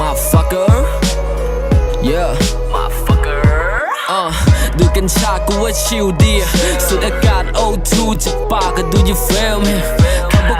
motherfucker yeah motherfucker อ่ะดูกัญชากูว่าชิลดีสุดอากาศ O2 จากปากก็ดู you feel me คำว่า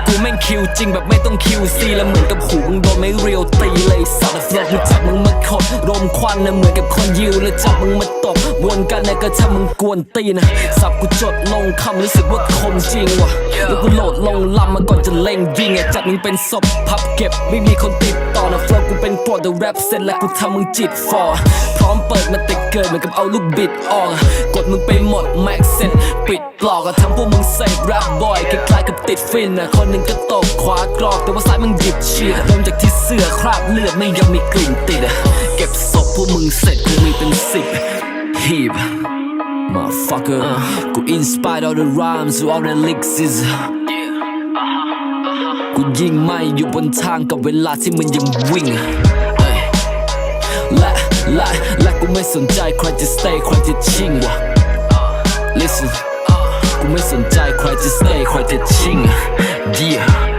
กูแม่งคิวจริงแบบไม่ต้อง QC แล้วเหมือนกับหูมึงโดนไม่เรียวตีเลยสัตว์ฟลอกกูจับมึงมาขดรมควันนะเหมือนกับคนยิวแล้วจับมึงมาตบวนกันนะก็ถ้ามึงกวนตีนะสับกูจดลงคำรู้สึกว่าคมจริงว่ะแล้วกูโหลดลงลำมาก่อนจะเล่งยิงไงจับมึงเป็นศพพับเก็บไม่มีคนติดต่อนะฟลกกูเป็นโปรดแรปเสร็จแล้วกูทำมึงจิตฟอร์พร้อมเปิดมาต่ เกิดเหมือนกับเอาลูกบิดออก กดมึงไปหมดแม็กเซ็ตปิดปลอกทั้งพวกมึงเสพแรปบอยคล้ายๆกับติดฟินอะคนหนึ่งก็ตกขวากรอก แต่ว่าซ้ายมึงหยิบเฉีดเริ่มจากที่เสื้อคราบเลือดไม่ยังมีกลิ่นติด เก็บศพพวกมึงเสร็จกูมีเป็นสิบหีบ Motherfucker กู inspired all the rhymes all the licks กูยิงไม่อยู่บนทางกับเวลาที่มันยังวิ่งและและและ ไม่สนใจใครจะ stay ใครจะชิงวะ Listen กูไม่สนใจใครจะ stay ใครจะชิง Yeah